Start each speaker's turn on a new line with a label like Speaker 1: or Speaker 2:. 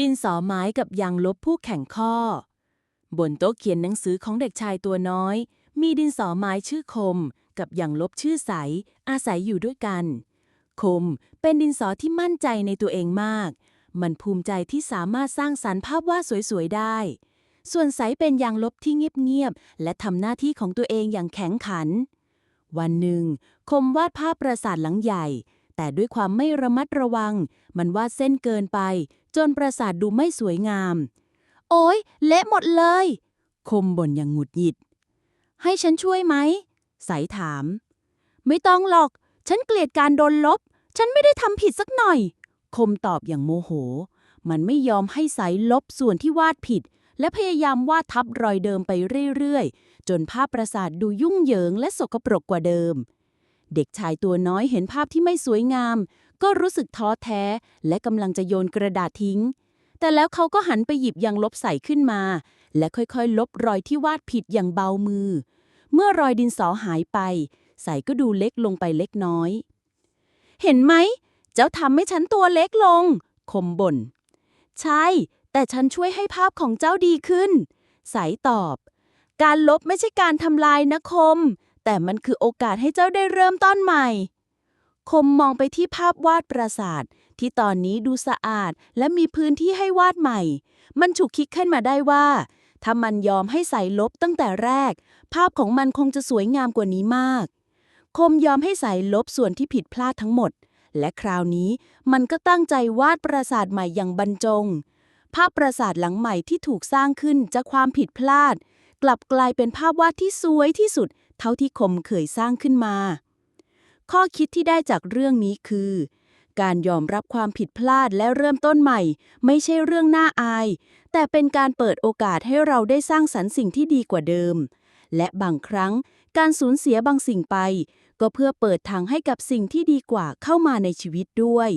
Speaker 1: ดินสอไม้กับยางลบผู้แข่งข้อ บนโต๊ะเขียนหนังสือของเด็กชายตัวน้อย มีดินสอไม้ชื่อคม กับยางลบชื่อใส อาศัยอยู่ด้วยกัน คมเป็นดินสอที่มั่นใจในตัวเองมาก มันภูมิใจที่สามารถสร้างสรรค์ภาพวาดสวยๆได้ ส่วนใสเป็นยางลบที่เงียบๆและทำหน้าที่ของตัวเองอย่างแข็งขัน วันหนึ่ง คมวาดภาพปราสาทหลังใหญ่แต่ด้วยความไม่ระมัดระวัง มันวาดเส้นเกินไป จนปราสาทดูไม่สวยงาม โอ้ยเละหมดเลย คมบ่นอย่างหงุดหงิด ให้ฉันช่วยไหมใสถาม ไม่ต้องหรอก ฉันเกลียดการโดนลบ ฉันไม่ได้ทำผิดสักหน่อย คมตอบอย่างโมโห มันไม่ยอมให้ใสลบส่วนที่วาดผิด และพยายามวาดทับรอยเดิมไปเรื่อยๆ จนภาพปราสาทดูยุ่งเหยิงและสกปรกกว่าเดิมเด็กชายตัวน้อยเห็นภาพที่ไม่สวยงาม ก็รู้สึกท้อแท้ และกำลังจะโยนกระดาษทิ้ง แต่แล้วเขาก็หันไปหยิบยางลบใส่ขึ้นมา และค่อยๆ ลบรอยที่วาดผิดอย่างเบามือ เมื่อรอยดินสอหายไป ใส่ก็ดูเล็กลงไปเล็กน้อย เห็นไหม เจ้าทำให้ฉันตัวเล็กลง คมบ่น ใช่ แต่ฉันช่วยให้ภาพของเจ้าดีขึ้น สายตอบ การลบไม่ใช่การทำลายนะคม แต่มันคือโอกาสให้เจ้าได้เริ่มต้นใหม่ คมมองไปที่ภาพวาดปราสาท ที่ตอนนี้ดูสะอาด และมีพื้นที่ให้วาดใหม่ มันฉุกคิดขึ้นมาได้ว่า ถ้ามันยอมให้ใส่ลบตั้งแต่แรก ภาพของมันคงจะสวยงามกว่านี้มาก คมยอมให้ใส่ลบส่วนที่ผิดพลาดทั้งหมด และคราวนี้มันก็ตั้งใจวาดปราสาทใหม่อย่างบรรจง ภาพปราสาทหลังใหม่ที่ถูกสร้างขึ้นจากความผิดพลาด กลับกลายเป็นภาพวาดที่สวยที่สุด เท่าที่คมเคยสร้างขึ้นมา ข้อคิดที่ได้จากเรื่องนี้คือ การยอมรับความผิดพลาดและเริ่มต้นใหม่ ไม่ใช่เรื่องน่าอาย แต่เป็นการเปิดโอกาสให้เราได้สร้างสรรค์สิ่งที่ดีกว่าเดิม และบางครั้งการสูญเสียบางสิ่งไป ก็เพื่อเปิดทางให้กับสิ่งที่ดีกว่าเข้ามาในชีวิตด้วย